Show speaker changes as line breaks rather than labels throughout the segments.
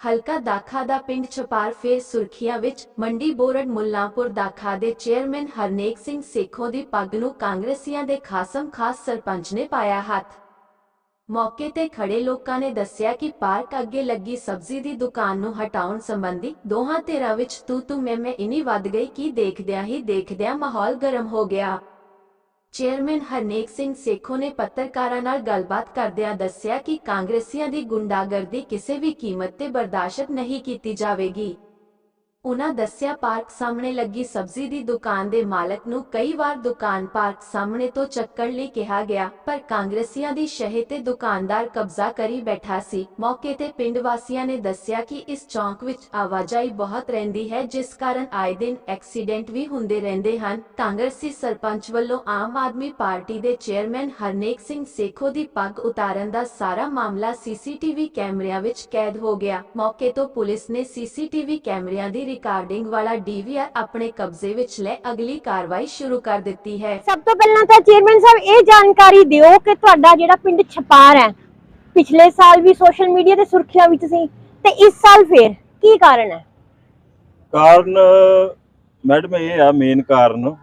ਹਲਕਾ ਦਾਖਾ ਦਾ ਪਿੰਡ ਛਪਾਰ ਫੇਰ ਸੁਰਖੀਆਂ ਵਿੱਚ ਮੰਡੀ ਬੋਰਡ ਮੁੱਲਾਂਪੁਰ ਦਾਖਾ ਦੇ ਚੇਅਰਮੈਨ ਹਰਨੇਕ ਸਿੰਘ ਸੇਖੋਂ ਦੀ ਪੱਗ ਨੂੰ ਕਾਂਗਰਸੀਆਂ ਦੇ ਖਾਸਮ ਖਾਸ ਸਰਪੰਚ ਨੇ ਪਾਇਆ ਹੱਥ। ਮੌਕੇ ਤੇ ਖੜੇ ਲੋਕਾਂ ਨੇ ਦੱਸਿਆ ਕਿ ਪਾਰਕ ਅੱਗੇ ਲੱਗੀ ਸਬਜ਼ੀ ਦੀ ਦੁਕਾਨ ਨੂੰ ਹਟਾਉਣ ਸੰਬੰਧੀ ਦੋਹਾਂ ਧਿਰਾਂ ਵਿੱਚ ਤੂ ਤੂ ਮੈਂ ਮੈਂ ਇਨੀ ਵੱਧ ਗਈ ਕਿ ਦੇਖਦਿਆਂ ਹੀ ਦੇਖਦਿਆਂ ਮਾਹੌਲ ਗਰਮ ਹੋ ਗਿਆ। ਚੇਅਰਮੈਨ ਹਰਨੇਕ ਸਿੰਘ ਸੇਖੋ ਨੇ ਪੱਤਰਕਾਰਾਂ ਨਾਲ ਗੱਲਬਾਤ ਕਰਦਿਆਂ ਦੱਸਿਆ ਕਿ ਕਾਂਗਰਸੀਆਂ ਦੀ ਗੁੰਡਾਗਰਦੀ ਕਿਸੇ ਵੀ ਕੀਮਤ ਤੇ ਬਰਦਾਸ਼ਤ ਨਹੀਂ ਕੀਤੀ ਜਾਵੇਗੀ। ਉਨ੍ਹਾਂ ਦੱਸਿਆ, ਪਾਰਕ ਸਾਹਮਣੇ ਲੱਗੀ ਸਬਜ਼ੀ ਦੀ ਦੁਕਾਨ ਦੇ ਮਾਲਕ ਨੂੰ ਕਈ ਵਾਰ ਦੁਕਾਨ ਪਾਰਕ ਸਾਹਮਣੇ ਤੋਂ ਚੱਕਣ ਲਈ ਕਿਹਾ ਗਿਆ, ਪਰ ਕਾਂਗਰਸੀਆਂ ਦੀ ਸ਼ਹਿ ਤੇ ਦੁਕਾਨਦਾਰ ਕਬਜ਼ਾ ਕਰੀ ਬੈਠਾ ਸੀ। ਮੌਕੇ ਤੇ ਪਿੰਡ ਵਾਸੀਆਂ ਨੇ ਦੱਸਿਆ ਕਿ ਇਸ ਚੌਂਕ ਵਿੱਚ ਆਵਾਜਾਈ ਬਹੁਤ ਰਹਿੰਦੀ ਹੈ, ਜਿਸ ਕਾਰਨ ਆਏ ਦਿਨ ਐਕਸੀਡੈਂਟ ਵੀ ਹੁੰਦੇ ਰਹਿੰਦੇ ਹਨ। ਕਾਂਗਰਸੀ ਸਰਪੰਚ ਵੱਲੋਂ ਆਮ ਆਦਮੀ ਪਾਰਟੀ ਦੇ ਚੇਅਰਮੈਨ ਹਰਨੇਕ ਸਿੰਘ ਸੇਖੋ ਦੀ ਪੱਗ ਉਤਾਰਨ ਦਾ ਸਾਰਾ ਮਾਮਲਾ ਸੀਸੀਟੀਵੀ ਕੈਮਰਿਆਂ ਵਿੱਚ ਕੈਦ ਹੋ ਗਿਆ। ਮੌਕੇ ਤੋਂ ਪੁਲਿਸ ਨੇ ਸੀਸੀਟੀਵੀ ਕੈਮਰਿਆਂ ਦੀ ਰਿਕਾਰਡਿੰਗ ਵਾਲਾ ਡੀਵੀਆਰ ਆਪਣੇ ਕਬਜ਼ੇ ਵਿੱਚ ਲੈ ਅਗਲੀ ਕਾਰਵਾਈ ਸ਼ੁਰੂ ਕਰ ਦਿੱਤੀ ਹੈ।
ਸਭ ਤੋਂ ਪਹਿਲਾਂ ਤਾਂ ਚੇਅਰਮੈਨ ਸਾਹਿਬ ਇਹ ਜਾਣਕਾਰੀ ਦਿਓ ਕਿ ਤੁਹਾਡਾ ਜਿਹੜਾ ਪਿੰਡ ਛਪਾਰ ਹੈ ਪਿਛਲੇ ਸਾਲ ਵੀ ਸੋਸ਼ਲ ਮੀਡੀਆ ਤੇ ਸੁਰਖੀਆਂ ਵਿੱਚ ਸੀ ਤੇ ਇਸ ਸਾਲ ਫੇਰ ਕੀ ਕਾਰਨ ਹੈ?
ਕਾਰਨ ਮੈਡਮ ਇਹ ਆ ਮੇਨ ਕਾਰਨ।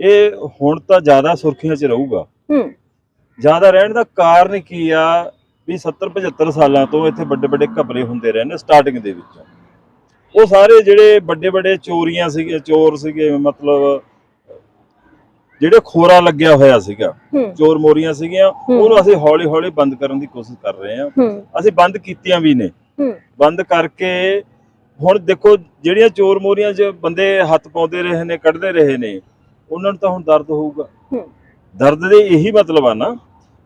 ਇਹ ਹੁਣ ਤਾਂ ਜ਼ਿਆਦਾ ਸੁਰਖੀਆਂ 'ਚ ਰਹੂਗਾ।
ਹੂੰ।
ਜ਼ਿਆਦਾ ਰਹਿਣ ਦਾ ਕਾਰਨ ਕੀ ਆ ਵੀ 70 75 ਸਾਲਾਂ ਤੋਂ ਇੱਥੇ ਵੱਡੇ ਵੱਡੇ ਘਪਲੇ ਹੁੰਦੇ ਰਹੇ ਨੇ ਸਟਾਰਟਿੰਗ ਦੇ ਵਿੱਚ। ਉਹ ਸਾਰੇ ਜਿਹੜੇ ਵੱਡੇ ਵੱਡੇ ਚੋਰੀਆਂ ਸੀਗੇ ਚੋਰ ਸੀਗੇ ਮਤਲਬ ਜਿਹੜੇ ਖੋਰਾ ਲੱਗਿਆ ਹੋਇਆ ਸੀਗਾ ਚੋਰ ਮੋਰੀਆਂ ਸੀਗੀਆਂ। ਉਹਨੂੰ ਅਸੀਂ ਹੌਲੀ ਹੌਲੀ ਬੰਦ ਕਰਨ ਦੀ ਕੋਸ਼ਿਸ਼ ਕਰ ਰਹੇ ਹਾਂ। ਅਸੀਂ ਬੰਦ ਕੀਤੀਆਂ ਵੀ ਨੇ। ਬੰਦ ਕਰਕੇ ਹੁਣ ਦੇਖੋ ਜਿਹੜੀਆਂ ਚੋਰ ਮੋਰੀਆਂ 'ਚ ਬੰਦੇ ਹੱਥ ਪਾਉਂਦੇ ਰਹੇ ਨੇ ਕੱਢਦੇ ਰਹੇ ਨੇ ਉਹਨਾਂ ਨੂੰ ਤਾਂ ਹੁਣ ਦਰਦ ਹੋਊਗਾ। ਦਰਦ ਦੇ ਇਹੀ ਮਤਲਬ ਆ ਨਾ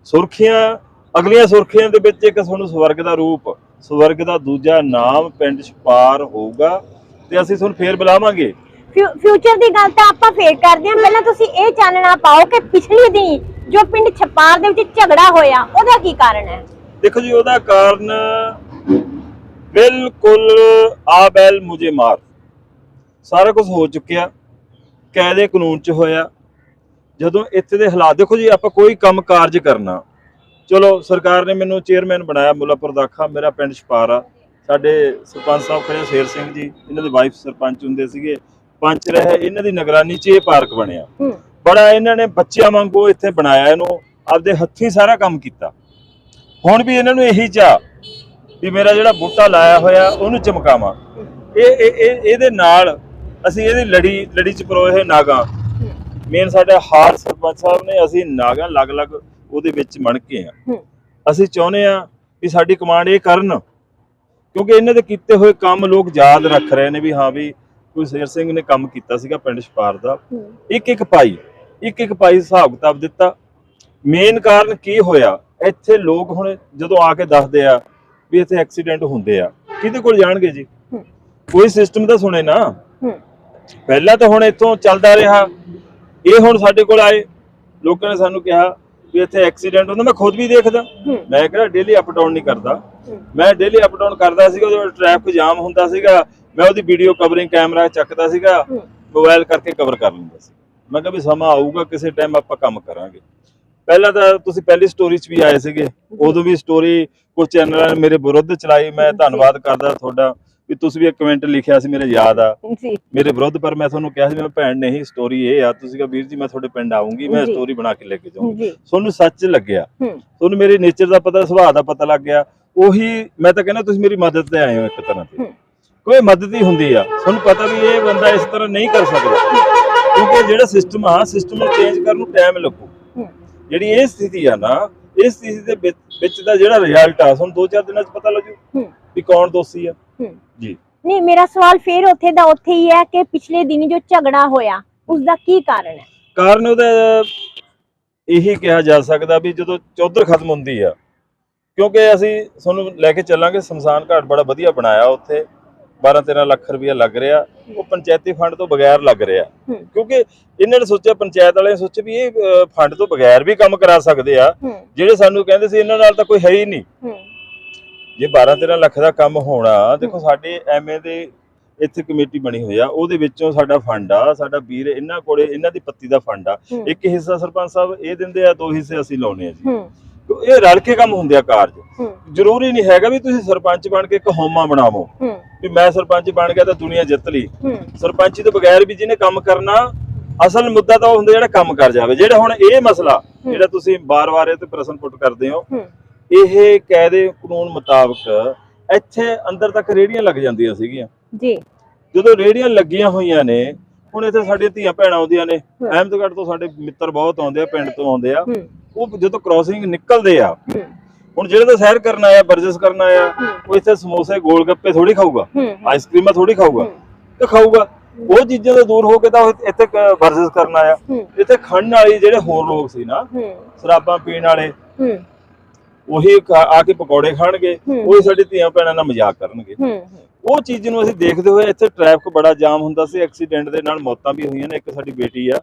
ਸੁਰਖੀਆਂ ਅਗਲੀਆਂ ਸੁਰਖੀਆਂ ਦੇ ਵਿੱਚ ਇੱਕ ਤੁਹਾਨੂੰ ਸਵਰਗ ਦਾ ਰੂਪ ਸਵਰਗ ਦਾ ਦੂਜਾ ਨਾਮ ਪਿੰਡ ਛਪਾਰ ਹੋਊਗਾ ਤੇ ਅਸੀਂ ਤੁਹਾਨੂੰ ਫੇਰ ਬੁਲਾਵਾਂਗੇ।
ਫਿਊ- ਫਿਊਚਰ ਦੀ ਗੱਲ ਤਾਂ ਆਪਾਂ ਫੇਰ ਕਰਦੇ ਹਾਂ। ਪਹਿਲਾਂ ਤੁਸੀਂ ਇਹ ਚਾਨਣਾ ਪਾਓ ਕਿ ਪਿਛਲੇ ਦਿਨ ਜੋ ਪਿੰਡ ਛਪਾਰ ਦੇ ਵਿੱਚ ਝਗੜਾ ਹੋਇਆ ਉਹਦਾ ਕੀ ਕਾਰਨ ਹੈ?
ਦੇਖੋ ਜੀ ਉਹਦਾ ਕਾਰਨ ਬਿਲਕੁਲ ਆ ਬੈਲ ਮੁਝੇ ਮਾਰ। ਸਾਰਾ ਕੁਝ ਹੋ ਚੁੱਕਿਆ ਕਾਇਦੇ ਕਾਨੂੰਨ ਚ ਹੋਇਆ। ਜਦੋਂ ਇੱਥੇ ਦੇ ਹਾਲਾਤ ਦੇਖੋ ਜੀ ਆਪਾਂ ਕੋਈ ਕੰਮ ਕਾਰਜ ਕਰਨਾ ਚਲੋ ਸਰਕਾਰ ਨੇ ਮੈਨੂੰ ਚੇਅਰਮੈਨ ਬਣਾਇਆ ਮੁੱਲਾਪੁਰ ਦਾਖਾ ਮੇਰਾ ਪਿੰਡ ਛਪਾਰ। ਆ ਸਾਡੇ ਸਰਪੰਚ ਸਾਹਿਬ ਖੜੇ ਸ਼ੇਰ ਸਿੰਘ ਜੀ। ਇਹਨਾਂ ਦੇ ਵਾਈਫ ਸਰਪੰਚ ਹੁੰਦੇ ਸੀਗੇ। ਪੰਚ ਰਹੇ ਇਹਨਾਂ ਦੀ ਨਿਗਰਾਨੀ 'ਚ ਇਹ ਪਾਰਕ ਬਣਿਆ। ਬੜਾ ਇਹਨਾਂ ਨੇ ਬੱਚਿਆਂ ਵਾਂਗੂ ਇੱਥੇ ਬਣਾਇਆ ਇਹਨੂੰ ਆਪਦੇ ਹੱਥੀਂ ਸਾਰਾ ਕੰਮ ਕੀਤਾ। ਹੁਣ ਵੀ ਇਹਨਾਂ ਨੂੰ ਇਹੀ ਚਾਹ ਵੀ ਮੇਰਾ ਜਿਹੜਾ ਬੂਟਾ ਲਾਇਆ ਹੋਇਆ ਉਹਨੂੰ ਚਮਕਾਵਾਂ। ਇਹ ਇਹ ਇਹ- ਇਹਦੇ ਨਾਲ ਅਸੀਂ ਇਹਦੀ ਲੜੀ ਲੜੀ ਚ ਪਰੋਏ ਨਾਗਾ। ਮੇਨ ਸਾਡਾ ਹਾਰ ਸਰਪੰਚ ਸਾਹਿਬ ਨੇ ਅਸੀਂ ਨਾਗਾ ਅਲੱਗ-ਅਲੱਗ ਉਹਦੇ ਵਿੱਚ ਮਣ ਕੇ ਆ। ਅਸੀਂ ਚਾਹੁੰਦੇ ਆ ਵੀ ਸਾਡੀ ਕਮਾਂਡ ਇਹ ਕਰਨ ਕਿਉਂਕਿ ਇਹਨਾਂ ਦੇ ਕੀਤੇ ਹੋਏ ਕੰਮ ਲੋਕ ਯਾਦ ਰੱਖ ਰਹੇ ਨੇ ਵੀ ਹਾਂ ਵੀ ਕੋਈ ਸ਼ੇਰ ਸਿੰਘ ਨੇ ਕੰਮ ਕੀਤਾ ਸੀਗਾ ਪਿੰਡ ਛਪਾਰ ਦਾ। ਇੱਕ ਇੱਕ ਪਾਈ ਇੱਕ ਇੱਕ ਪਾਈ ਹਿਸਾਬ ਕਿਤਾਬ ਦਿੱਤਾ। ਮੇਨ ਕਾਰਨ ਕੀ ਹੋਇਆ? ਇੱਥੇ ਲੋਕ ਹੁਣ ਜਦੋਂ ਆ ਕੇ ਦੱਸਦੇ ਆ ਵੀ ਇੱਥੇ ਐਕਸੀਡੈਂਟ ਹੁੰਦੇ ਆ ਕਿਹਦੇ ਕੋਲ ਜਾਣਗੇ ਜੀ? ਕੋਈ ਸਿਸਟਮ ਤਾਂ ਸੁਣੇ ਨਾ। ਪਹਿਲਾਂ ਤਾਂ ਹੁਣ ਇੱਥੋਂ ਚੱਲਦਾ ਰਿਹਾ। ਇਹ ਹੁਣ ਸਾਡੇ ਕੋਲ ਆਏ। ਲੋਕਾਂ ਨੇ ਸਾਨੂੰ ਕਿਹਾ ਵੀ ਇੱਥੇ ਐਕਸੀਡੈਂਟ ਹੁੰਦਾ ਮੈਂ ਖੁਦ ਵੀ ਦੇਖਦਾ। ਮੈਂ ਕਿਹੜਾ ਡੇਲੀ ਅਪ ਡਾਊਨ ਨਹੀਂ ਕਰਦਾ। ਮੈਂ ਡੇਲੀ ਅਪ ਡਾਊਨ ਕਰਦਾ ਸੀਗਾ ਜਦੋਂ ਟ੍ਰੈਫਿਕ ਜਾਮ ਹੁੰਦਾ ਸੀਗਾ ਮੈਂ ਉਹਦੀ ਵੀਡੀਓ ਕਵਰਿੰਗ ਕੈਮਰਾ ਚੱਕਦਾ ਸੀਗਾ ਮੋਬਾਈਲ ਕਰਕੇ ਕਵਰ ਕਰ ਲੈਂਦਾ ਸੀ। ਮੈਂ ਕਿਹਾ ਵੀ ਸਮਾਂ ਆਊਗਾ ਕਿਸੇ ਟਾਈਮ ਆਪਾਂ ਕੰਮ ਕਰਾਂਗੇ। ਪਹਿਲਾਂ ਤਾਂ ਤੁਸੀਂ ਪਹਿਲੀ ਸਟੋਰੀ 'ਚ ਵੀ ਆਏ ਸੀਗੇ। ਉਦੋਂ ਵੀ ਸਟੋਰੀ ਕੁਝ ਚੈਨਲਾਂ ਨੇ ਮੇਰੇ ਵਿਰੁੱਧ ਚਲਾਈ ਮੈਂ ਧੰਨਵਾਦ ਕਰਦਾ ਤੁਹਾਡਾ। ਵੀ ਤੁਸੀਂ ਵੀ ਇੱਕ ਕਮੈਂਟ ਲਿਖਿਆ ਸੀ ਮੇਰੇ ਯਾਦ ਆ।
ਜੀ।
ਮੇਰੇ ਵਿਰੁੱਧ ਪਰ ਮੈਂ ਤੁਹਾਨੂੰ ਕਿਹਾ ਸੀ ਮੈਂ ਭੈਣ ਨਹੀਂ ਸਟੋਰੀ ਇਹ ਆ। ਤੁਸੀਂ ਕਿਹਾ ਵੀਰ ਜੀ ਮੈਂ ਤੁਹਾਡੇ ਪਿੰਡ ਆਉਂਗੀ ਮੈਂ। ਸਟੋਰੀ ਬਣਾ ਕੇ ਲੈ ਕੇ ਜਾਊਂਗੀ। ਤੁਹਾਨੂੰ ਸੱਚ ਲੱਗਿਆ। ਤੁਹਾਨੂੰ ਮੇਰੇ ਨੇਚਰ ਦਾ ਪਤਾ ਸੁਭਾਅ ਦਾ ਪਤਾ ਲੱਗ ਗਿਆ। ਉਹੀ ਮੈਂ ਤਾਂ ਕਹਿੰਦਾ ਤੁਸੀਂ ਮੇਰੀ ਮਦਦ ਤੇ ਆਏ ਹੋ ਇੱਕ ਤਰ੍ਹਾਂ ਤੇ। ਕੋਈ ਮਦਦ ਹੀ ਹੁੰਦੀ ਆ। ਤੁਹਾਨੂੰ ਪਤਾ ਵੀ ਇਹ ਬੰਦਾ ਇਸ ਤਰ੍ਹਾਂ ਨਹੀਂ ਕਰ ਸਕਦਾ। ਕਿਉਂਕਿ ਜਿਹੜਾ ਸਿਸਟਮ ਆ ਸਿਸਟਮ ਨੂੰ ਚੇਂਜ ਕਰਨ ਨੂੰ ਟਾਈਮ ਲੱਗੂ। ਜਿਹੜੀ ਇਹ ਸਥਿਤੀ ਆ ਨਾ ਇਸ ਸਥਿਤੀ ਦੇ ਵਿੱਚ- ਵਿੱਚ ਦਾ ਜਿਹੜਾ ਰਿਜ਼ਲਟ ਆ ਤੁਹਾਨੂੰ 2-4 ਦਿਨਾਂ 'ਚ ਪਤਾ ਲੱਗੂ
ਹੂੰ।
ਵੀ ਕੌਣ ਦੋਸ਼ੀ ਆ।
ਹੂੰ।
ਜੀ।
ਨਹੀਂ ਮੇਰਾ ਸਵਾਲ ਫੇਰ ਉੱਥੇ ਦਾ ਉੱਥੇ ਹੀ ਹੈ ਕਿ ਪਿਛਲੇ ਦਿਨੀ ਜੋ ਝਗੜਾ ਹੋਇਆ ਉਸ ਦਾ ਕੀ ਕਾਰਨ ਹੈ?
ਕਾਰਨ ਉਹਦਾ ਇਹੀ ਕਿਹਾ ਜਾ ਸਕਦਾ ਵੀ ਜਦੋਂ ਚੌਧਰ ਖਤਮ ਹੁੰਦੀ ਆ ਕਿਉਂਕਿ ਅਸੀਂ ਤੁਹਾਨੂੰ ਲੈ ਕੇ ਚੱਲਾਂਗੇ ਸ਼ਮਸ਼ਾਨ ਘਾਟ ਬੜਾ ਵਧੀਆ ਬਣਾਇਆ ਉੱਥੇ। 12-13 ਲੱਖ ਰੁਪਇਆ ਲੱਗ ਰਿਹਾ। ਉਹ ਪੰਚਾਇਤੀ ਫੰਡ ਤੋਂ ਬਗੈਰ ਲੱਗ ਰਿਹਾ। ਕਿਉਂਕਿ ਇਹਨਾਂ ਨੇ ਸੋਚਿਆ ਪੰਚਾਇਤ ਵਾਲਿਆਂ ਨੇ ਸੋਚਿਆ ਵੀ ਇਹ ਫੰਡ ਤੋਂ ਬਗੈਰ ਵੀ ਕੰਮ ਕਰਾ ਸਕਦੇ ਆ। ਜਿਹੜੇ ਸਾਨੂੰ ਕਹਿੰਦੇ ਸੀ ਇਹਨਾਂ ਨਾਲ ਤਾਂ ਕੋਈ ਹੈ ਹੀ ਨਹੀਂ। ਜੇ 12-13 ਲੱਖ ਦਾ ਕੰਮ ਹੋਣਾ ਦੇਖੋ ਸਾਡੇ ਐਮਏ ਦੇ ਇੱਥੇ ਕਮੇਟੀ ਬਣੀ ਹੋਈ ਆ ਉਹਦੇ ਵਿੱਚੋਂ ਸਾਡਾ ਫੰਡ ਆ ਸਾਡਾ ਵੀਰ ਇਹਨਾਂ ਕੋਲੇ ਇਹਨਾਂ ਦੀ ਪੱਤੀ ਦਾ ਫੰਡ ਆ। ਇੱਕ ਹਿੱਸਾ ਸਰਪੰਚ ਸਾਹਿਬ ਇਹ ਦਿੰਦੇ ਆ ਦੋ ਹਿੱਸੇ ਅਸੀਂ ਲਾਉਨੇ ਆ ਜੀ। ਇਹ ਰਲ ਕੇ ਕੰਮ ਹੁੰਦੇ ਆ ਕਾਰਜ। ਜ਼ਰੂਰੀ ਨਹੀਂ ਹੈਗਾ ਵੀ ਤੁਸੀਂ ਸਰਪੰਚ ਬਣ ਕੇ ਇੱਕ ਹੋਮਾ ਬਣਾਵੋ। ਵੀ ਮੈਂ ਸਰਪੰਚ ਬਣ ਗਿਆ ਤਾਂ ਦੁਨੀਆ ਜਿੱਤ ਲਈ। ਸਰਪੰਚੀ ਤੋਂ ਬਗੈਰ ਵੀ ਜਿਹਨੇ ਕੰਮ ਕਰਨਾ ਅਸਲ ਮੁੱਦਾ ਤਾਂ ਉਹ ਹੁੰਦਾ ਜਿਹੜਾ ਕੰਮ ਕਰ ਜਾਵੇ। ਜਿਹੜਾ ਹੁਣ ਇਹ ਮਸਲਾ ਜਿਹੜਾ ਤੁਸੀਂ ਬਾਰ-ਬਾਰ ਇਹ ਤੇ ਪ੍ਰਸ਼ਨ ਪੁੱਟ ਕਰਦੇ ਹੋ ਇਹ ਕਾਇਦੇ ਕਾਨੂੰਨ ਮੁਤਾਬਕ ਇੱਥੇ ਅੰਦਰ ਤੱਕ ਰੇੜੀਆਂ ਲੱਗ ਜਾਂਦੀਆਂ ਸੀਗੀਆਂ।
ਜੀ।
ਜਦੋਂ ਰੇੜੀਆਂ ਲੱਗੀਆਂ ਹੋਈਆਂ ਨੇ ਹੁਣ ਇੱਥੇ ਸਾਡੀਆਂ ਧੀਆਂ ਭੈਣਾਂ ਆਉਂਦੀਆਂ ਨੇ। ਅਹਿਮਦਗੜ੍ਹ ਤੋਂ ਸਾਡੇ ਮਿੱਤਰ ਬਹੁਤ ਆਉਂਦੇ ਆ ਪਿੰਡ ਤੋਂ ਆਉਂਦੇ ਆ। ਉਹ ਜਦੋਂ ਕ੍ਰਾਸਿੰਗ ਨਿਕਲਦੇ ਆ ਹੁਣ ਜਿਹੜੇ ਤਾਂ ਸੈਰ ਕਰਨ ਆਇਆ ਵਰਜਿਸ਼ ਕਰਨ ਆਇਆ ਉਹ ਇੱਥੇ ਸਮੋਸੇ ਗੋਲ ਗੱਪੇ ਥੋੜੀ ਖਾਊਗਾ ਆਈਸਕ੍ਰੀਮਾਂ ਥੋੜੀ ਖਾਊਗਾ ਤੇ ਖਾਊਗਾ। ਉਹ ਚੀਜ਼ਾਂ ਤੋਂ ਦੂਰ ਹੋ ਕੇ ਤਾਂ ਇੱਥੇ ਵਰਜਿਸ਼ ਕਰਨ ਆਇਆ। ਇੱਥੇ ਖੜਨ ਵਾਲੀ ਜਿਹੜੇ ਹੋਰ ਲੋਕ ਸੀ ਨਾ ਸ਼ਰਾਬਾਂ ਪੀਣ ਵਾਲੇ ਉਹੀ ਆ ਕੇ ਪਕੌੜੇ ਖਾਣਗੇ। ਉਹੀ ਸਾਡੀ ਧੀਆਂ ਭੈਣਾਂ ਨਾਲ ਮਜ਼ਾਕ ਕਰਨਗੇ। ਉਹ ਚੀਜ਼ ਨੂੰ ਅਸੀਂ ਦੇਖਦੇ ਹੋਏ ਇੱਥੇ ਟ੍ਰੈਫਿਕ ਬੜਾ ਜਾਮ ਹੁੰਦਾ ਸੀ ਐਕਸੀਡੈਂਟ ਦੇ ਨਾਲ ਮੌਤਾਂ ਵੀ ਹੋਈਆਂ ਨੇ ਇੱਕ ਸਾਡੀ ਬੇਟੀ ਆ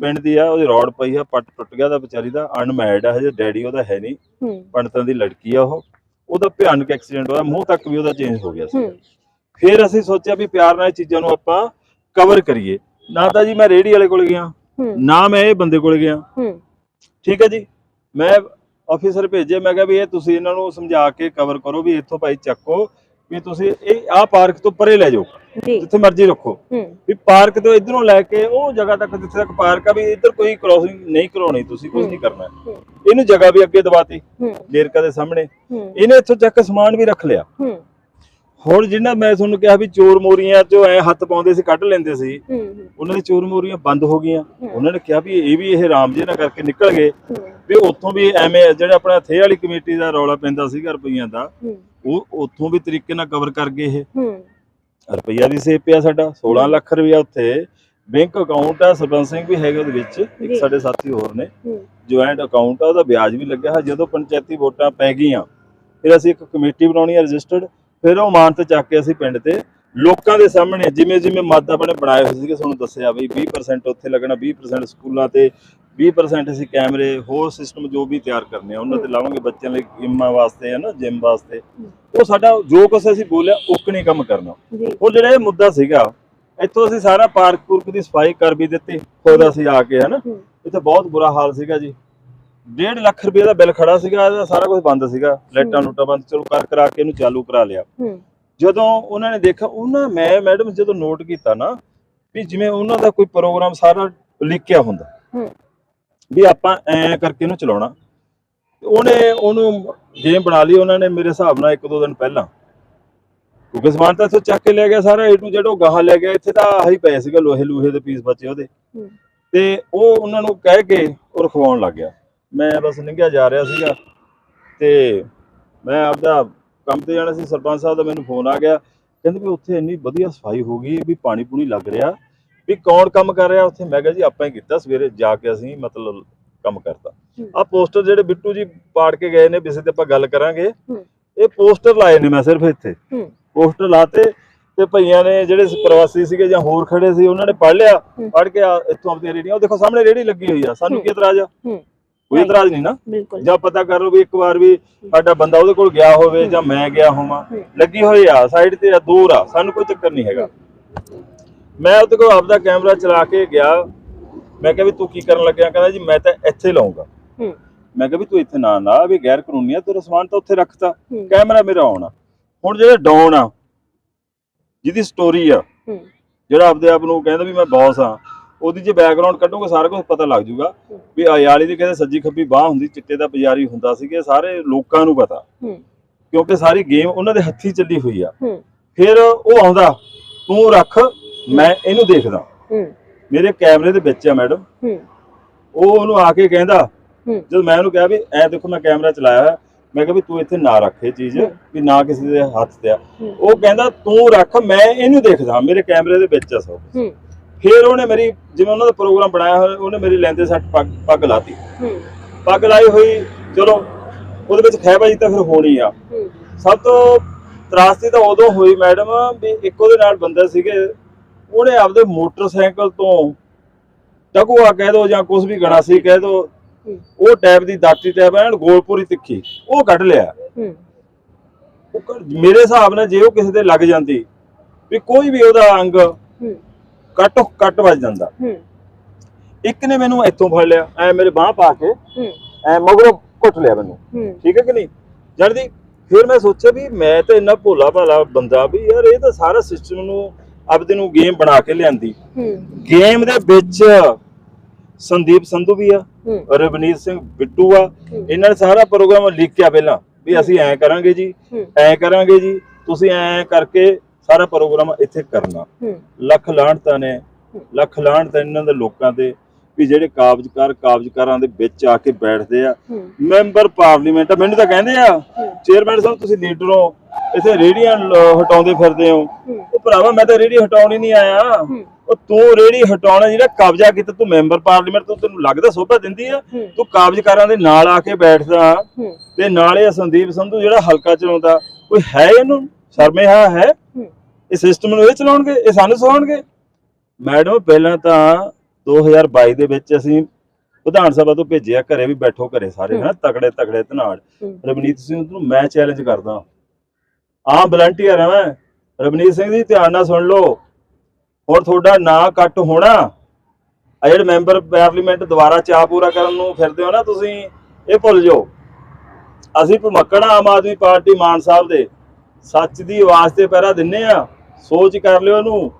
ਪਿੰਡ ਦੀ ਆ ਉਹਦੀ ਰੋਡ ਪਈ ਆ ਪੱਟ ਟੁੱਟ ਗਿਆ ਦਾ ਵਿਚਾਰੀ ਦਾ ਅਨਮੈਰਿਡ ਆ ਹਜੇ ਡੈਡੀ ਉਹਦਾ ਹੈ ਨਹੀਂ ਪੰਡਤਾਂ ਦੀ ਲੜਕੀ ਆ ਉਹ ਉਹਦਾ ਭਿਆਨਕ ਐਕਸੀਡੈਂਟ ਹੋਇਆ ਮੂੰਹ ਤੱਕ ਵੀ ਉਹਦਾ ਚੇਂਜ ਹੋ ਗਿਆ ਸੀ। ਫਿਰ ਅਸੀਂ ਸੋਚਿਆ ਵੀ ਪਿਆਰ ਨਾਲ ਇਹ ਚੀਜ਼ਾਂ ਨੂੰ ਆਪਾਂ ਕਵਰ ਕਰੀਏ। ਨਾ ਤਾਂ ਜੀ ਮੈਂ ਰੇੜੀ ਵਾਲੇ ਕੋਲ ਗਿਆ ਨਾ ਮੈਂ ਇਹ ਬੰਦੇ ਕੋਲ ਗਿਆ। ਠੀਕ ਹੈ ਜੀ? ਮੈਂ ਆਫੀਸਰ ਭੇਜੇ ਮੈਂ ਕਿਹਾ ਵੀ ਇਹ ਤੁਸੀਂ ਇਹਨਾਂ ਨੂੰ ਸਮਝਾ ਕੇ ਕਵਰ ਕਰੋ ਵੀ ਇੱਥੋਂ ਭਾਈ ਚੱਕੋ ਵੀ ਤੁਸੀਂ ਇਹ ਆਹ ਪਾਰਕ ਤੋਂ ਪਰੇ ਲੈ ਜਾਓ
ਜੀ।
ਜਿੱਥੇ ਮਰਜ਼ੀ ਰੱਖੋ। ਵੀ ਪਾਰਕ ਤੋਂ ਇਧਰੋਂ ਲੈ ਕੇ ਉਹ ਜਗ੍ਹਾ ਤੱਕ ਜਿੱਥੇ ਤੱਕ ਪਾਰਕ ਆ ਵੀ ਇੱਧਰ ਕੋਈ ਕ੍ਰੋਸਿੰਗ ਨਹੀਂ ਕਰਾਉਣੀ ਤੁਸੀਂ ਕੁਝ ਨਹੀਂ ਕਰਨਾ। ਇਹਨੂੰ ਜਗ੍ਹਾ ਵੀ ਅੱਗੇ ਦਵਾਤੀ ਲੇਰਕਾ ਦੇ ਸਾਹਮਣੇ। ਇਹਨੇ ਇੱਥੋਂ ਚੱਕ ਸਮਾਨ ਵੀ ਰੱਖ ਲਿਆ।
ਹੂੰ।
ਹੁਣ ਜਿਹਨਾਂ ਮੈਂ ਤੁਹਾਨੂੰ ਕਿਹਾ ਵੀ ਚੋਰ ਮੋਰੀਆਂ ਚੋਂ ਐ ਹੱਥ ਪਾਉਂਦੇ ਸੀ ਕੱਢ ਲੈਂਦੇ ਸੀ ਉਹਨਾਂ ਦੀ ਚੋਰ ਮੋਰੀਆਂ ਬੰਦ ਹੋ ਗਈਆਂ। ਉਹਨਾਂ ਨੇ ਕਿਹਾ ਵੀ ਇਹ ਵੀ ਇਹ ਰਾਮ ਜੀ ਨਾਲ ਕਰਕੇ ਨਿਕਲ ਗਏ। ਵੀ ਉੱਥੋਂ ਵੀ ਐਵੇਂ ਜਿਹੜਾ ਆਪਣਾ ਥੇ ਵਾਲੀ ਕਮੇਟੀ ਦਾ ਰੌਲਾ ਪੈਂਦਾ ਸੀਗਾ ਰੁਪਈਆਂ ਦਾ ਉਹ ਉੱਥੋਂ ਵੀ ਤਰੀਕੇ ਨਾਲ ਕਵਰ ਕਰ ਗਏ ਇਹ।
ਹੂੰ।
ਰੁਪਈਆ ਵੀ ਸੇਵ ਪਿਆ ਸਾਡਾ 16 ਲੱਖ ਰੁਪਈਆ ਉੱਥੇ। ਬੈਂਕ ਅਕਾਊਂਟ ਆ ਸਰਪੰਚ ਸਿੰਘ ਵੀ ਹੈਗੇ ਉਹਦੇ ਵਿੱਚ ਇੱਕ। ਸਾਡੇ ਸਾਥੀ ਹੋਰ ਨੇ। ਜੁਆਇੰਟ ਅਕਾਊਂਟ ਆ ਉਹਦਾ ਵਿਆਜ ਵੀ ਲੱਗਿਆ ਜਦੋਂ ਪੰਚਾਇਤੀ ਵੋਟਾਂ ਪੈ ਗਈਆਂ ਫਿਰ ਅਸੀਂ ਇੱਕ ਕਮੇਟੀ ਬਣਾਉਣੀ ਹੈ ਰਜਿਸਟਰਡ ਫਿਰ ਉਹ ਮਾਨ ਤੇ ਚੱਕ ਕੇ ਅਸੀਂ ਪਿੰਡ ਤੇ ਲੋਕਾਂ ਦੇ ਸਾਹਮਣੇ ਜਿਵੇਂ ਜਿਵੇਂ ਮੱਦ ਆਪਣੇ ਬਣਾਏ ਹੋਏ ਸੀਗੇ ਤੁਹਾਨੂੰ ਦੱਸਿਆ ਬਈ 20% ਉੱਥੇ ਲੱਗਣਾ 20% ਸਕੂਲਾਂ ਤੇ 20% ਅਸੀਂ ਕੈਮਰੇ ਹੋਰ ਸਿਸਟਮ ਜੋ ਵੀ ਤਿਆਰ ਕਰਨੇ ਆ ਉਹਨਾਂ ਤੇ ਲਾਵਾਂਗੇ ਬੱਚਿਆਂ ਲਈ ਗੇਮਾਂ ਵਾਸਤੇ ਹੈ ਨਾ ਜਿਮ ਵਾਸਤੇ ਉਹ ਸਾਡਾ ਜੋ ਕੁਛ ਅਸੀਂ ਬੋਲਿਆ ਉਕਣੀ ਕੰਮ ਕਰਨਾ। ਉਹ ਜਿਹੜਾ ਇਹ ਮੁੱਦਾ ਸੀਗਾ ਇੱਥੋਂ ਅਸੀਂ ਸਾਰਾ ਪਾਰਕ ਪੂਰਕ ਦੀ ਸਫ਼ਾਈ ਕਰ ਵੀ ਦਿੱਤੀ ਖੁਦ ਅਸੀਂ ਆ ਕੇ
ਹੂੰ।
ਇੱਥੇ ਬਹੁਤ ਬੁਰਾ ਹਾਲ ਸੀਗਾ ਜੀ। 1.5 ਲੱਖ ਰੁਪਏ ਦਾ ਬਿੱਲ ਖੜਾ ਸੀਗਾ ਇਹਦਾ ਸਾਰਾ ਕੁਝ ਬੰਦ ਸੀਗਾ। ਲਾਈਟਾਂ ਲੂਟਾਂ ਬੰਦ ਚਲੋ ਕਰ ਕਰਾ ਕੇ ਇਹਨੂੰ ਚਾਲੂ ਕਰਾ ਲਿਆ। ਜਦੋਂ ਉਹਨਾਂ ਨੇ ਦੇਖਿਆ ਉਹਨਾਂ ਮੈਂ ਮੈਡਮ ਜਦੋਂ ਨੋਟ ਕੀਤਾ ਨਾ ਵੀ ਜਿਵੇਂ ਉਹਨਾਂ ਦਾ ਕੋਈ ਪ੍ਰੋਗਰਾਮ ਸਾਰਾ ਲਿਖਿਆ ਹੁੰਦਾ ਵੀ ਆਪਾਂ ਐ ਕਰਕੇ ਇਹਨੂੰ ਚਲਾਉਣਾ। ਉਹਨੇ ਉਹਨੂੰ ਗੇਮ ਬਣਾ ਲਈ ਉਹਨਾਂ ਨੇ ਮੇਰੇ ਹਿਸਾਬ ਨਾਲ ਇੱਕ ਦੋ ਦਿਨ ਪਹਿਲਾਂ। ਕਿਉਂਕਿ ਸਮਾਨ ਤਾਂ ਇੱਥੋਂ ਚੱਕ ਕੇ ਲੈ ਗਿਆ ਸਾਰਾ ਏ ਟੂ ਜ਼ੈਡ ਉਹ ਗਾਹਾਂ ਲੈ ਗਿਆ ਇੱਥੇ ਤਾਂ ਆਹੀ ਪਏ ਸੀਗਾ ਲੋਹੇ ਲੂਹੇ ਦੇ ਪੀਸ ਬਚੇ ਉਹਦੇ। ਤੇ ਉਹ ਉਹਨਾਂ ਨੂੰ ਕਹਿ ਕੇ ਉਹ ਰਖਵਾਉਣ ਲੱਗ ਗਿਆ। ਮੈਂ ਬਸ ਲੰਘਿਆ ਜਾ ਰਿਹਾ ਸੀਗਾ। ਤੇ ਮੈਂ ਆਪਦਾ ਕੰਮ ਤੇ ਜਾਣਾ ਸੀ ਸਰਪੰਚ ਸਾਹਿਬ ਦਾ ਮੈਨੂੰ ਫੋਨ ਆ ਗਿਆ। ਕਹਿੰਦੇ ਵੀ ਉੱਥੇ ਇੰਨੀ ਵਧੀਆ ਸਫ਼ਾਈ ਹੋ ਗਈ ਵੀ ਪਾਣੀ ਪੂਣੀ ਲੱਗ ਰਿਹਾ। ਵੀ ਕੌਣ ਕੰਮ ਕਰ ਰਿਹਾ? ਉੱਥੇ ਮੈਂ ਕਿਹਾ ਜੀ ਆਪਾਂ ਹੀ ਕੀਤਾ ਸਵੇਰੇ ਜਾ ਕੇ ਅਸੀਂ ਮਤਲਬ ਕੰਮ ਕਰਤਾ। ਆ ਪੋਸਟਰ ਜਿਹੜੇ ਬਿੱਟੂ ਜੀ ਪਾੜ ਕੇ ਗਏ ਨੇ ਵਿਸੇ ਤੇ ਆਪਾਂ ਗੱਲ ਕਰਾਂਗੇ। ਇਹ ਪੋਸਟਰ ਲਾਏ ਨੇ ਮੈਂ ਸਿਰਫ ਇੱਥੇ। ਪੋਸਟਰ ਲਾਤੇ ਤੇ ਭਈਆਂ ਨੇ ਜਿਹੜੇ ਪ੍ਰਵਾਸੀ ਸੀਗੇ ਜਾਂ ਹੋਰ ਖੜੇ ਸੀ ਉਹਨਾਂ ਨੇ ਪੜ ਲਿਆ। ਪੜ ਕੇ ਇੱਥੋਂ ਆਪਣੀਆਂ ਰੇੜੀਆਂ ਉਹ ਦੇਖੋ ਸਾਹਮਣੇ ਰੇੜੀ ਲੱਗੀ ਹੋਈ ਆ। ਸਾਨੂੰ ਕੀ ਇਤਰਾਜ਼ ਆ? ਕੋਈ ਇਤਰਾਜ਼ ਨਹੀਂ ਨਾ? ਜਾਂ ਪਤਾ ਕਰ ਲਓ ਵੀ ਇੱਕ ਵਾਰ ਵੀ ਸਾਡਾ ਬੰਦਾ ਉਹਦੇ ਕੋਲ ਗਿਆ ਹੋਵੇ ਜਾਂ ਮੈਂ ਗਿਆ ਹੋਵਾਂ। ਲੱਗੀ ਹੋਈ ਆ ਸਾਈਡ ਤੇ ਆ ਦੂਰ ਆ। ਸਾਨੂੰ ਕੋਈ ਚੱਕਰ ਨਹੀਂ ਹੈਗਾ। ਮੈਂ ਉਹਦੇ ਕੋਲ ਆਪਦਾ ਕੈਮਰਾ ਚਲਾ ਕੇ ਗਿਆ। ਮੈਂ ਕਿਹਾ ਵੀ ਤੂੰ ਕੀ ਕਰਨ ਲੱਗਿਆ? ਕਹਿੰਦਾ ਜੀ ਮੈਂ ਤਾਂ ਇੱਥੇ ਲਾਉਂਗਾ। ਮੈਂ ਕਿਹਾ ਵੀ ਤੂੰ ਇੱਥੇ ਨਾ ਲਾ ਵੀ ਗੈਰ ਕਾਨੂੰਨੀ ਆ ਤੇਰਾ ਸਮਾਨ ਤਾਂ ਉੱਥੇ ਰੱਖਤਾ। ਕੈਮਰਾ ਮੇਰਾ ਆਉਣਾ ਹੁਣ ਜਿਹੜੇ ਡਾਊਨ ਆ ਜਿਹਦੀ ਸਟੋਰੀ ਆ ਜਿਹੜਾ ਆਪਦੇ ਆਪ ਨੂੰ ਕਹਿੰਦਾ ਵੀ ਮੈਂ ਬੌਸ ਆ ਉਹਦੀ ਜੇ ਬੈਕਗ੍ਰਾਉਂਡ ਕੱਢੋਗੇ ਸਾਰਾ ਕੁਝ ਪਤਾ ਲੱਗ ਜਾਊਗਾ।
ਹੂੰ।
ਵੀ ਆਯਾਲੀ ਦੀ ਕਹਿੰਦੇ ਸੱਜੀ ਖੱਬੀ ਬਾਹ ਹੁੰਦੀ ਚਿੱਟੇ ਦਾ ਪੁਜਾਰੀ ਹੁੰਦਾ ਸੀ ਕਿ ਸਾਰੇ ਲੋਕਾਂ ਨੂੰ ਪਤਾ। ਕਿਉਂਕਿ ਸਾਰੀ ਗੇਮ ਉਹਨਾਂ ਦੇ ਹੱਥੀ ਚੱਲੀ ਹੋਈ ਆ। ਫਿਰ ਉਹ ਆਉਂਦਾ ਤੂੰ ਰੱਖ ਮੈਂ ਇਹਨੂੰ ਦੇਖਦਾ।
ਹੂੰ।
ਮੇਰੇ ਕੈਮਰੇ ਦੇ ਵਿੱਚ ਆ ਮੈਡਮ।
ਹੂੰ।
ਉਹ ਉਹਨੂੰ ਆ ਕੇ ਕਹਿੰਦਾ
ਹੂੰ।
ਜਦ ਮੈਂ ਉਹਨੂੰ ਕਿਹਾ ਵੀ ਐ ਦੇਖੋ ਮੈਂ ਕੈਮਰਾ ਚਲਾਇਆ ਹੋਇਆ। ਮੈਂ ਕਿਹਾ ਵੀ ਤੂੰ ਇੱਥੇ ਨਾ ਰੱਖ ਇਹ ਚੀਜ਼। ਵੀ ਨਾ ਕਿਸੇ ਦੇ ਹੱਥ ਤੇ ਆ। ਉਹ ਕਹਿੰਦਾ ਤੂੰ ਰੱਖ ਮੈਂ ਇਹਨੂੰ ਦੇਖਦਾ ਮੇਰੇ ਕੈਮਰੇ ਦੇ ਵਿੱਚ ਆ ਸਭ
ਹੂੰ।
ਫਿਰ ਉਹਨੇ ਮੇਰੀ ਜਿਵੇਂ ਉਹਨਾਂ ਦਾ ਪ੍ਰੋਗਰਾਮ ਬਣਾਇਆ ਹੋਇਆ ਉਹਨੇ ਮੇਰੀ ਲੈਂਦੇ ਸੱਟ ਪੱਗ ਲਾਤੀ।
ਹੂੰ।
ਪੱਗ ਲਾਈ ਹੋਈ ਚਲੋ ਉਹਦੇ ਵਿੱਚ ਖਹਿਬਾਜੀ ਤਾਂ ਫਿਰ ਹੋਣੀ ਆ।
ਹੂੰ।
ਸਭ ਤੋਂ ਤਰਾਸਦੀ ਤਾਂ ਉਦੋਂ ਹੋਈ ਮੈਡਮ ਵੀ ਇੱਕ ਉਹਦੇ ਨਾਲ ਬੰਦੇ ਸੀਗੇ ਉਹਨੇ ਆਪਦੇ ਮੋਟਰਸਾਈਕਲ ਤੋਂ ਟਕੂਆ ਕਹਿ ਦੋ ਜਾਂ ਕੁਝ ਵੀ ਗਣਾਸੀ ਕਹਿ ਦੋ ਉਹ ਟੈਪ ਦੀ ਦਾਤੀ ਟੈਪ ਐਨ ਗੋਲਪੁਰੀ ਤਿੱਖੀ ਉਹ ਕੱਢ ਲਿਆ। ਮੇਰੇ ਹਿਸਾਬ ਨਾਲ ਜੇ ਉਹ ਕਿਸੇ ਦੇ ਲੱਗ ਜਾਂਦੀ ਵੀ ਕੋਈ ਵੀ ਉਹਦਾ ਅੰਗ ਕੱਟ ਕੱਟ ਵੱਜ ਜਾਂਦਾ। ਇੱਕ ਨੇ ਮੈਨੂੰ ਇੱਥੋਂ ਫੜ ਲਿਆ ਐ ਮੇਰੇ ਬਾਹ ਪਾ ਕੇ ਐ ਮਗਰੋਂ ਕੁੱਟ ਲਿਆ ਮੈਨੂੰ। ਠੀਕ ਹੈ ਕਿ ਨਹੀਂ? ਜਦ ਦੀ ਫਿਰ ਮੈਂ ਸੋਚਿਆ ਵੀ ਮੈਂ ਤਾਂ ਇੰਨਾ ਭੋਲਾ ਭਾਲਾ ਬੰਦਾ ਵੀ ਯਾਰ ਇਹ ਤਾਂ ਸਾਰਾ ਸਿਸਟਮ ਨੂੰ ਆਪਦੇ ਨੂੰ ਗੇਮ ਬਣਾ ਕੇ ਲਿਆਂਦੀ।
ਹੂੰ।
ਗੇਮ ਦੇ ਵਿੱਚ ਸੰਦੀਪ ਸੰਧੂ ਵੀ ਆ ਰਵਨੀਤ ਸਿੰਘ ਬਿੱਟੂ ਆ ਇਹਨਾਂ ਨੇ ਸਾਰਾ ਪ੍ਰੋਗਰਾਮ ਲਿਖਿਆ ਪਹਿਲਾਂ ਵੀ ਅਸੀਂ ਐਂ ਕਰਾਂਗੇ ਜੀ ਐਂ ਕਰਾਂਗੇ ਜੀ ਤੁਸੀਂ ਐਂ ਕਰਕੇ ਸਾਰਾ ਪ੍ਰੋਗਰਾਮ ਇੱਥੇ ਕਰਨਾ। ਲੱਖ ਲਾਹਣਤਾਂ ਨੇ ਲੱਖ ਲਾਹਣਤਾਂ ਇਹਨਾਂ ਦੇ ਲੋਕਾਂ ਤੇ ਵੀ ਜਿਹੜੇ ਕਾਬਜ਼ਕਾਰ ਕਾਬਜ਼ਕਾਰਾਂ ਦੇ ਵਿੱਚ ਆ ਕੇ ਬੈਠਦੇ ਆ। ਮੈਂਬਰ ਪਾਰਲੀਮੈਂਟ ਮੈਨੂੰ ਤਾਂ ਕਹਿੰਦੇ ਆ ਚੇਅਰਮੈਨ ਸਾਹਿਬ ਤੁਸੀਂ ਲੀਡਰ ਹੋ ਇੱਥੇ ਰੇੜੀਆਂ ਹਟਾਉਂਦੇ ਫਿਰਦੇ ਹੋ। ਉਹ ਭਰਾਵਾ ਮੈਂ ਤਾਂ ਰੇੜੀ ਹਟਾਉਣ ਹੀ ਨਹੀਂ ਆਇਆ। ਉਹ ਤੂੰ ਰੇੜੀ ਹਟਾਉਣਾ ਜਿਹੜਾ ਕਬਜ਼ਾ ਕੀਤਾ ਤੂੰ ਮੈਂਬਰ ਪਾਰਲੀਮੈਂਟ ਤੋਂ ਤੈਨੂੰ ਲੱਗਦਾ ਸੋਭਾ ਦਿੰਦੀ ਆ? ਤੂੰ ਕਾਬਜ਼ਕਾਰਾਂ ਦੇ ਨਾਲ ਆ ਕੇ ਬੈਠਦਾ। ਤੇ ਨਾਲੇ ਇਹ ਸੰਦੀਪ ਸੰਧੂ ਜਿਹੜਾ ਹਲਕਾ ਚਲਾਉਂਦਾ ਕੋਈ ਹੈ ਇਹਨੂੰ? ਸ਼ਰਮਿਹਾ ਹੈ?
ਹੂੰ।
ਇਹ ਸਿਸਟਮ ਨੂੰ ਇਹ ਚਲਾਉਣਗੇ ਇਹ ਸਾਨੂੰ ਸਿਖਾਉਣਗੇ? ਮੈਡਮ ਪਹਿਲਾਂ ਤਾਂ 2022 ਦੇ ਵਿੱਚ ਅਸੀਂ ਵਿਧਾਨ ਸਭਾ ਤੋਂ ਭੇਜਿਆ ਘਰੇ ਵੀ ਬੈਠੋ ਘਰੇ ਸਾਰੇ ਹਨਾ ਤਕੜੇ ਤਕੜੇ ਧਨਾੜ
ਹੂੰ।
ਰਵਨੀਤ ਸਿੰਘ ਨੂੰ ਮੈਂ ਚੈਲੰਜ ਕਰਦਾ ਆਹ ਵਲੰਟੀਅਰ ਆ ਮੈਂ। ਰਵਨੀਤ ਸਿੰਘ ਜੀ ਧਿਆਨ ਨਾਲ ਸੁਣ ਲਓ। ਹੁਣ ਤੁਹਾਡਾ ਨਾਂ ਕੱਟ ਹੋਣਾ। ਆ ਜਿਹੜੇ ਮੈਂਬਰ ਪਾਰਲੀਮੈਂਟ ਦੁਬਾਰਾ ਚਾਹ ਪੂਰਾ ਕਰਨ ਨੂੰ ਫਿਰਦੇ ਹੋ ਨਾ ਤੁਸੀਂ ਇਹ ਭੁੱਲ ਜਾਓ। ਅਸੀਂ ਭਮੱਕੜਾ ਆਮ ਆਦਮੀ ਪਾਰਟੀ ਮਾਨ ਸਾਹਿਬ ਦੇ ਸੱਚ ਦੀ ਆਵਾਜ਼ ਤੇ ਪਹਿਰਾ ਦਿੰਨੇ ਆ। ਸੋਚ ਕਰ ਲਿਓ ਉਹਨੂੰ।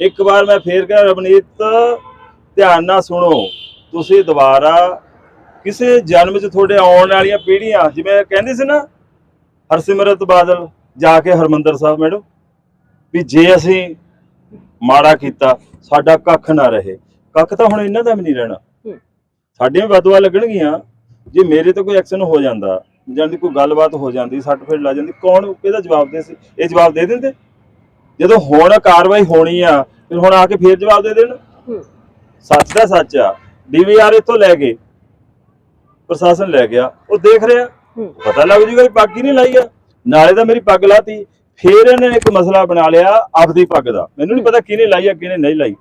ਇੱਕ ਵਾਰ ਮੈਂ ਫੇਰ ਕਿਹਾ ਰਵਨੀਤ ਧਿਆਨ ਨਾਲ ਸੁਣੋ ਤੁਸੀਂ ਦੁਬਾਰਾ ਕਿਸੇ ਜਨਮ 'ਚ ਤੁਹਾਡੇ ਆਉਣ ਵਾਲੀਆਂ ਪੀੜ੍ਹੀਆਂ ਜਿਵੇਂ ਕਹਿੰਦੇ ਸੀ ਨਾ ਹਰਸਿਮਰਤ ਬਾਦਲ ਜਾ ਕੇ ਹਰਮੰਦਰ ਸਾਹਿਬ ਮੈਡਮ ਵੀ ਜੇ ਅਸੀਂ ਮਾੜਾ ਕੀਤਾ ਸਾਡਾ ਕੱਖ ਨਾ ਰਹੇ। ਕੱਖ ਤਾਂ ਹੁਣ ਇਹਨਾਂ ਦਾ ਵੀ ਨਹੀਂ ਰਹਿਣਾ। ਸਾਡੀਆਂ ਵੀ ਬਦਵਾ ਲੱਗਣਗੀਆਂ। ਜੇ ਮੇਰੇ ਤੇ ਕੋਈ ਐਕਸ਼ਨ ਹੋ ਜਾਂਦਾ ਜਾਂ ਦੀ ਕੋਈ ਗੱਲਬਾਤ ਹੋ ਜਾਂਦੀ ਸੱਟ ਫੇਟ ਲੱਗ ਜਾਂਦੀ ਕੌਣ ਇਹਦਾ ਜਵਾਬ ਦੇ ਸੀ ਇਹ ਜਵਾਬ ਦੇ ਦਿੰਦੇ? ਜਦੋਂ ਹੁਣ ਕਾਰਵਾਈ ਹੋਣੀ ਆ ਫਿਰ ਹੁਣ ਆ ਕੇ ਫੇਰ ਜਵਾਬ ਦੇ ਦੇਣ। ਸੱਚ ਦਾ ਸੱਚ ਆ। ਡੀਵੀਆਰ ਇੱਥੋਂ ਲੈ ਗਏ ਪ੍ਰਸ਼ਾਸਨ ਲੈ ਗਿਆ। ਉਹ ਦੇਖ ਰਿਹਾ। ਪਤਾ ਲੱਗ ਜੂਗਾ ਵੀ ਪੱਗ ਹੀ ਨਹੀਂ ਲਾਈ ਆ। ਨਾਲੇ ਤਾਂ ਮੇਰੀ ਪੱਗ ਲਾਤੀ। ਫਿਰ ਇਹਨਾਂ ਇੱਕ ਮਸਲਾ ਬਣਾ ਲਿਆ ਆਪਦੀ ਪੱਗ ਦਾ। ਮੈਨੂੰ ਨਹੀਂ ਪਤਾ ਕਿਹਨੇ ਲਾਈ ਆ ਕਿਹਨੇ ਨਹੀਂ ਲਾਈ।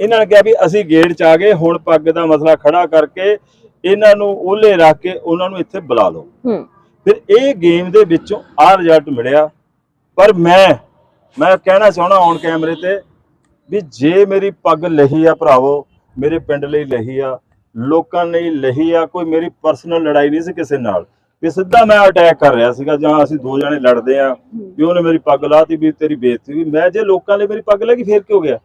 ਇਹਨਾਂ ਨੇ ਕਿਹਾ ਵੀ ਅਸੀਂ ਗੇਟ 'ਚ ਆ ਗਏ ਹੁਣ ਪੱਗ ਦਾ ਮਸਲਾ ਖੜਾ ਕਰਕੇ ਇਹਨਾਂ ਨੂੰ ਉਹਲੇ ਰੱਖ ਕੇ ਉਹਨਾਂ ਨੂੰ ਇੱਥੇ ਬੁਲਾ ਲਓ। ਫਿਰ ਇਹ ਗੇਮ ਦੇ ਵਿੱਚੋਂ ਆ ਰਿਜ਼ਲਟ ਮਿਲਿਆ। ਪਰ ਮੈਂ ਮੈਂ ਕਹਿਣਾ ਚਾਹਣਾ ਔਨ ਕੈਮਰੇ ਤੇ ਵੀ ਜੇ ਮੇਰੀ ਪੱਗ ਲਹੀ ਆ ਭਰਾਵੋ ਮੇਰੇ ਪਿੰਡ ਲਈ ਲਹੀ ਆ ਲੋਕਾਂ ਲਈ ਲਹੀ ਆ ਕੋਈ ਮੇਰੀ ਪਰਸਨਲ ਲੜਾਈ ਨਹੀਂ ਸੀ ਕਿਸੇ ਨਾਲ ਵੀ ਸਿੱਧਾ ਮੈਂ ਅਟੈਕ ਕਰ ਰਿਹਾ ਸੀਗਾ ਜਾਂ ਅਸੀਂ ਦੋ ਜਣੇ ਲੜਦੇ ਆ ਵੀ ਉਹਨੇ ਮੇਰੀ ਪੱਗ ਲਾਤੀ ਵੀ ਤੇਰੀ ਬੇਇੱਜ਼ਤੀ ਵੀ ਮੈਂ ਜੇ ਲੋਕਾਂ ਲਈ ਮੇਰੀ ਪੱਗ ਲੱਗੀ ਫੇਰ ਕੀ ਹੋ ਗਿਆ?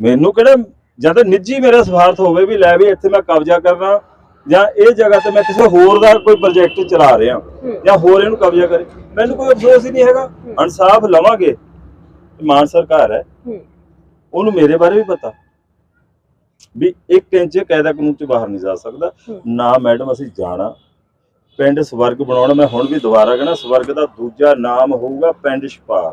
ਮੈਨੂੰ ਕਿਹੜਾ ਜਾਂ ਤਾਂ ਨਿੱਜੀ ਮੇਰਾ ਸਵਾਰਥ ਹੋਵੇ ਵੀ ਲੈ ਵੀ ਇੱਥੇ ਮੈਂ ਕਬਜ਼ਾ ਕਰਨਾ ਜਾਂ ਇਹ ਜਗ੍ਹਾ ਤੇ ਮੈਂ ਕਿਸੇ ਹੋਰ ਦਾ ਕੋਈ ਪ੍ਰੋਜੈਕਟ ਚਲਾ ਰਿਹਾ। ਜਾਂ ਹੋਰ ਇਹਨੂੰ ਕਬਜ਼ਾ ਕਰੇ ਮੈਨੂੰ ਕੋਈ ਅਫਸੋਸ ਹੀ ਨਹੀਂ ਹੈਗਾ ਇਨਸਾਫ ਲਵਾਂਗੇ ਮਾਨ ਸਰਕਾਰ ਹੂੰ। ਉਹਨੂੰ ਮੇਰੇ ਬਾਰੇ ਵੀ ਪਤਾ। ਵੀ ਇੱਕ ਇੰਚ ਕਾਇਦਾ ਕਾਨੂੰਨ ਚ ਬਾਹਰ ਨਹੀਂ ਜਾ ਸਕਦਾ। ਨਾ ਮੈਡਮ ਅਸੀਂ ਜਾਣਾ। ਪਿੰਡ ਸਵਰਗ ਬਣਾਉਣਾ ਮੈਂ ਹੁਣ ਵੀ ਦੁਬਾਰਾ ਕਹਿਣਾ ਸਵਰਗ ਦਾ ਦੂਜਾ ਨਾਮ ਹੋਊਗਾ ਪਿੰਡ ਛਪਾਰ।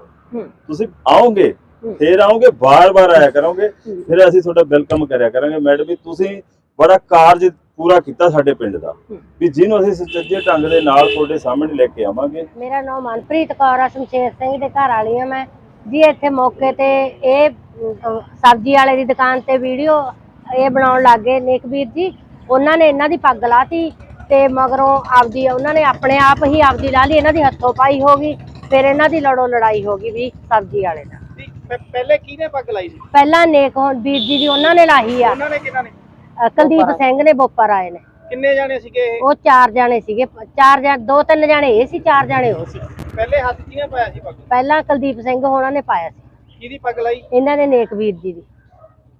ਤੁਸੀਂ ਆਓਗੇ। ਫੇਰ ਆਓਗੇ ਬਾਰ-ਬਾਰ ਆਇਆ ਕਰੋਗੇ। ਫਿਰ ਅਸੀਂ ਤੁਹਾਡਾ ਵੈਲਕਮ ਕਰਿਆ ਕਰਾਂਗੇ। ਮੈਡਮ ਵੀ ਤੁਸੀਂ ਬੜਾ ਕਾਰਜ ਪੂਰਾ ਕੀਤਾ ਸਾਡੇ ਪਿੰਡ ਦਾ। ਵੀ ਜਿਹਨੂੰ ਅਸੀਂ ਸੁਚੱਜੇ ਢੰਗ ਦੇ ਨਾਲ ਤੁਹਾਡੇ ਸਾਹਮਣੇ ਲੈ ਕੇ ਆਵਾਂਗੇ।
ਮੇਰਾ ਨਾਮ ਮਨਪ੍ਰੀਤ ਕੌਰ ਆ ਸ਼ਮਸ਼ੇਰ ਸਿੰਘ ਦੇ ਘਰ ਵਾਲੀ ਆ ਮੈਂ। ਜੀ ਇੱਥੇ ਮੌਕੇ ਤੇ ਇਹ ਸਬਜ਼ੀ ਵਾਲੇ ਦੀ ਦੁਕਾਨ ਤੇ ਵੀਡੀਓ ਇਹ ਬਣਾਉਣ ਲੱਗੇ ਨੇਕਵੀਰ ਜੀ। ਉਹਨਾਂ ਨੇ ਇਹਨਾਂ ਦੀ ਪੱਗ ਲਾਤੀ ਤੇ ਮਗਰੋਂ ਆਪਦੀ ਉਹਨਾਂ ਨੇ ਆਪਣੇ ਆਪ ਹੀ ਆਪਦੀ ਲਾ ਲਈ ਇਹਨਾਂ ਦੀ ਹੱਥੋਂ ਪਾਈ ਹੋ ਗਈ ਫਿਰ ਇਹਨਾਂ ਦੀ ਲੜੋ ਲੜਾਈ ਹੋ ਗਈ ਵੀ ਸਬਜ਼ੀ ਵਾਲੇ ਨਾਲ।
ਪਹਿਲੇ ਕਿਹਨੇ ਪੱਗ ਲਾਈ ਸੀ?
ਪਹਿਲਾਂ ਨੇਕ ਹੁਣ ਵੀਰ ਜੀ ਦੀ ਉਹਨਾਂ ਨੇ ਲਾਹੀ ਆ।
ਉਹਨਾਂ ਨੇ ਕਿਹਨਾਂ ਨੇ?
ਕੁਲਦੀਪ ਸਿੰਘ ਨੇ ਬੋਪਰ ਆਏ ਨੇ।
ਕਿੰਨੇ ਜਾਣੇ ਸੀਗੇ ਇਹ?
ਉਹ ਚਾਰ ਜਾਣੇ ਸੀਗੇ ਚਾਰ ਜਾਂ ਦੋ ਤਿੰਨ ਜਾਣੇ ਇਹ ਸੀ ਚਾਰ ਜਾਣੇ ਉਹ ਸੀ।
ਪਹਿਲੇ ਹੱਥ ਕਿਹਨੇ ਪਾਇਆ ਸੀ ਪੱਗ?
ਪਹਿਲਾਂ ਕੁਲਦੀਪ ਸਿੰਘ ਹੋਣਾ ਨੇ ਪਾਇਆ ਸੀ।
ਕਿਹਦੀ ਪੱਗ ਲਾਈ?
ਇਹਨਾਂ ਨੇ ਨੇਕਵੀਰ ਜੀ ਦੀ।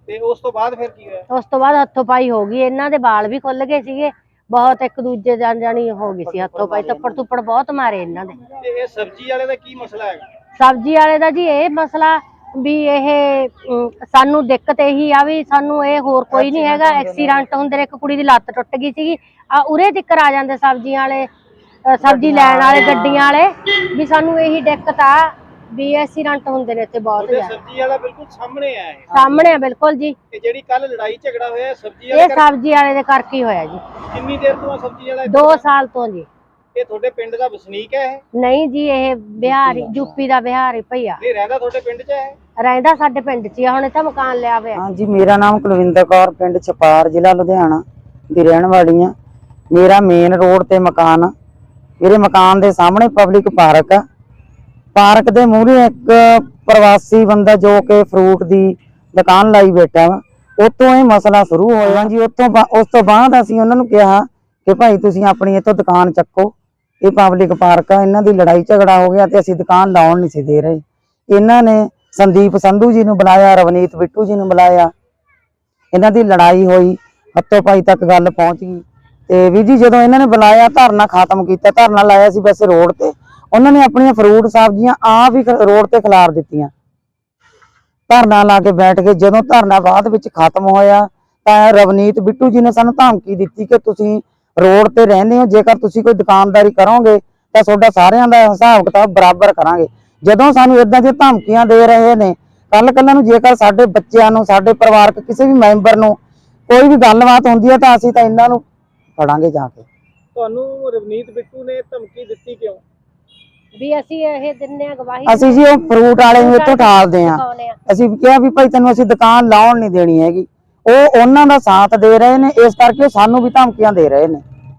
ਤੇ ਉਸ ਤੋਂ ਬਾਅਦ ਫਿਰ ਕੀ ਹੋਇਆ?
ਉਸ ਤੋਂ ਬਾਅਦ ਹੱਥੋਂ ਪਾਈ ਹੋ ਗਈ। ਇਹਨਾਂ ਦੇ ਵਾਲ ਵੀ ਖੁੱਲ ਗਏ ਸੀਗੇ। ਬਹੁਤ ਇੱਕ ਦੂਜੇ ਜਾਣ ਜਾਣੀ ਹੋ ਗਈ ਸੀ ਹੱਥੋਂ ਪਾਈ। ਤੱਪੜ ਤੁੱਪੜ ਬਹੁਤ ਮਾਰੇ ਇਹਨਾਂ ਦੇ।
ਤੇ ਇਹ ਸਬਜ਼ੀ ਵਾਲੇ ਦਾ ਕੀ ਮਸਲਾ ਹੈਗਾ?
ਸਬਜ਼ੀ ਵਾਲੇ ਦਾ ਜੀ ਇਹ ਮਸਲਾ ਵੀ ਇਹ ਅਮ, ਸਾਨੂੰ ਦਿੱਕਤ ਇਹੀ ਆ ਵੀ ਸਾਨੂੰ ਇਹ ਹੋਰ ਕੋਈ ਨਹੀਂ ਹੈਗਾ। ਐਕਸੀਡੈਂਟ ਹੁੰਦੇ ਨੇ। ਇੱਕ ਕੁੜੀ ਦੀ ਲੱਤ ਟੁੱਟ ਗਈ ਸੀਗੀ। ਆ ਉਰੇ ਤਿੱਕਰ ਆ ਜਾਂਦੇ ਸਬਜ਼ੀਆਂ ਵਾਲੇ। ਸਬਜ਼ੀ ਲੈਣ ਵਾਲੇ ਗੱਡੀਆਂ ਵਾਲੇ। ਵੀ ਸਾਨੂੰ ਇਹੀ ਦਿੱਕਤ ਆ ਵੀ ਐਕਸੀਡੈਂਟ ਹੁੰਦੇ ਨੇ ਇੱਥੇ ਬਹੁਤ ਜ਼ਿਆਦਾ।
ਸਬਜ਼ੀ ਵਾਲਾ ਬਿਲਕੁਲ ਸਾਹਮਣੇ ਆਇਆ ਇਹ।
ਸਾਹਮਣੇ ਆ ਬਿਲਕੁਲ ਜੀ।
ਤੇ ਜਿਹੜੀ ਕੱਲ ਲੜਾਈ ਝਗੜਾ ਹੋਇਆ ਇਹ ਸਬਜ਼ੀ
ਇਹ
ਵਾਲੇ ਕਰਕੇ
ਸਬਜ਼ੀ ਵਾਲੇ ਦੇ ਕਰਕੇ ਹੀ ਹੋਇਆ ਜੀ।
ਕਿੰਨੀ ਦੇਰ ਤੋਂ ਆ ਸਬਜ਼ੀ ਵਾਲਾ
2 ਸਾਲ ਤੋਂ ਜੀ।
ਇਹ ਤੁਹਾਡੇ ਪਿੰਡ ਦਾ ਵਸਨੀਕ ਹੈ ਇਹ?
ਨਹੀਂ ਜੀ ਇਹ ਬਿਹਾਰੀ ਯੂਪੀ ਦਾ ਬਿਹਾਰੀ ਭਈਆ
ਨਹੀਂ ਰਹਿੰਦਾ ਤੁਹਾਡੇ ਪਿੰਡ 'ਚ ਹੈ
ਰਹਿੰਦਾ ਸਾਡੇ ਪਿੰਡ 'ਚ ਹੀ ਆ, ਹੁਣ ਇੱਥੇ ਮਕਾਨ ਲਿਆ ਹੋਇਆ।
ਹਾਂਜੀ ਮੇਰਾ ਨਾਮ ਕੁਲਵਿੰਦਰ ਕੌਰ ਪਿੰਡ ਛਪਾਰ ਜ਼ਿਲ੍ਹਾ ਲੁਧਿਆਣਾ ਦੀ ਰਹਿਣ ਵਾਲੀ ਆ ਮੇਰਾ ਮੇਨ ਰੋਡ ਤੇ ਮਕਾਨ ਆ। ਮੇਰੇ ਮਕਾਨ ਦੇ ਸਾਹਮਣੇ ਪਬਲਿਕ ਪਾਰਕ ਆ। ਪਾਰਕ ਦੇ ਮੂਹਰੇ ਇੱਕ ਪ੍ਰਵਾਸੀ ਬੰਦਾ ਜੋ ਕਿ ਫਰੂਟ ਦੀ ਦੁਕਾਨ ਲਾਈ ਬੈਠਾ ਵਾ। ਉਤੋਂ ਇਹ ਮਸਲਾ ਸ਼ੁਰੂ ਹੋਇਆ ਜੀ। ਉਤੋਂ ਉਸ ਤੋਂ ਬਾਅਦ ਅਸੀਂ ਉਹਨਾਂ ਨੂੰ ਕਿਹਾ ਕਿ ਭਾਈ ਤੁਸੀਂ ਆਪਣੀ ਇੱਥੋਂ ਦੁਕਾਨ ਚੱਕੋ। ਇਹ ਪਬਲਿਕ ਪਾਰਕ ਆ, ਇਹਨਾਂ ਦੀ ਲੜਾਈ ਝਗੜਾ ਹੋ ਗਿਆ ਤੇ ਅਸੀਂ ਦੁਕਾਨ ਲਾਉਣ ਨਹੀਂ ਸੀ ਦੇ ਰਹੇ। ਇਹਨਾਂ ਨੇ ਸੰਦੀਪ ਸੰਧੂ ਜੀ ਨੂੰ ਬੁਲਾਇਆ, ਰਵਨੀਤ ਬਿੱਟੂ ਜੀ ਨੂੰ ਬੁਲਾਇਆ। ਇਹਨਾਂ ਦੀ ਲੜਾਈ ਹੋਈ। ਹੱਥੋਂ ਪਾਈ ਤੱਕ ਗੱਲ ਪਹੁੰਚ ਗਈ। ਤੇ ਵੀ ਜੀ, ਜਦੋਂ ਇਹਨਾਂ ਨੇ ਬੁਲਾਇਆ ਧਰਨਾ ਖਤਮ ਕੀਤਾ, ਧਰਨਾ ਲਾਇਆ ਸੀ ਵੈਸੇ ਰੋਡ ਤੇ, ਉਹਨਾਂ ਨੇ ਆਪਣੀਆਂ ਫਰੂਟ ਸਬਜ਼ੀਆਂ ਆਪ ਹੀ ਰੋਡ ਤੇ ਖਿਲਾਰ ਦਿੱਤੀਆਂ। ਧਰਨਾ ਲਾ ਕੇ ਬੈਠ ਕੇ ਜਦੋਂ ਧਰਨਾ ਬਾਅਦ ਵਿੱਚ ਖਤਮ ਹੋਇਆ, ਤਾਂ ਰਵਨੀਤ ਬਿੱਟੂ ਜੀ ਨੇ ਸਾਨੂੰ ਧਮਕੀ ਦਿੱਤੀ ਕਿ ਤੁਸੀਂ ਰੋਡ ਤੇ ਰਹਿੰਦੇ ਹੋ, ਜੇਕਰ ਤੁਸੀਂ ਕੋਈ ਦੁਕਾਨਦਾਰੀ ਕਰੋਗੇ, ਤਾਂ ਤੁਹਾਡਾ ਸਾਰਿਆਂ ਦਾ ਹਿਸਾਬ ਕਿਤਾਬ ਬਰਾਬਰ ਕਰਾਂਗੇ। ਜਦੋਂ ਸਾਨੂੰ ਇਦਾਂ ਦੀਆਂ ਧਮਕੀਆਂ ਦੇ ਰਹੇ ਨੇ ਕੱਲ ਕੱਲ ਨੂੰ ਜੇਕਰ ਸਾਡੇ ਬੱਚਿਆਂ ਨੂੰ, ਸਾਡੇ ਪਰਿਵਾਰਕ ਕਿਸੇ ਵੀ ਮੈਂਬਰ ਨੂੰ ਕੋਈ ਵੀ ਗੱਲਬਾਤ ਹੁੰਦੀ ਹੈ, ਤਾਂ ਅਸੀਂ ਤਾਂ ਇਹਨਾਂ ਨੂੰ ਫੜਾਂਗੇ ਜਾ ਕੇ।
ਤੁਹਾਨੂੰ ਰਵਨੀਤ ਬਿੱਟੂ ਨੇ ਧਮਕੀ ਦਿੱਤੀ ਕਿਉਂ?
ਵੀ ਅਸੀਂ ਇਹ ਦਿੰਨੇ ਆ ਗਵਾਹੀ।
ਅਸੀਂ ਜੀ ਉਹ ਫਰੂਟ ਵਾਲੇ ਨੂੰ ਇੱਥੋਂ ਠਾਲਦੇ
ਆ
ਅਸੀਂ ਕਿਹਾ ਵੀ ਭਾਈ ਤੈਨੂੰ ਅਸੀਂ ਦੁਕਾਨ ਲਾਉਣ ਨਹੀਂ ਦੇਣੀ ਹੈਗੀ। ਉਹ ਉਹਨਾਂ ਦਾ ਸਾਥ ਦੇ ਰਹੇ ਨੇ ਇਸ ਕਰਕੇ ਉਹ ਸਾਨੂੰ ਵੀ ਧਮਕੀਆਂ ਦੇ ਰਹੇ ਨੇ।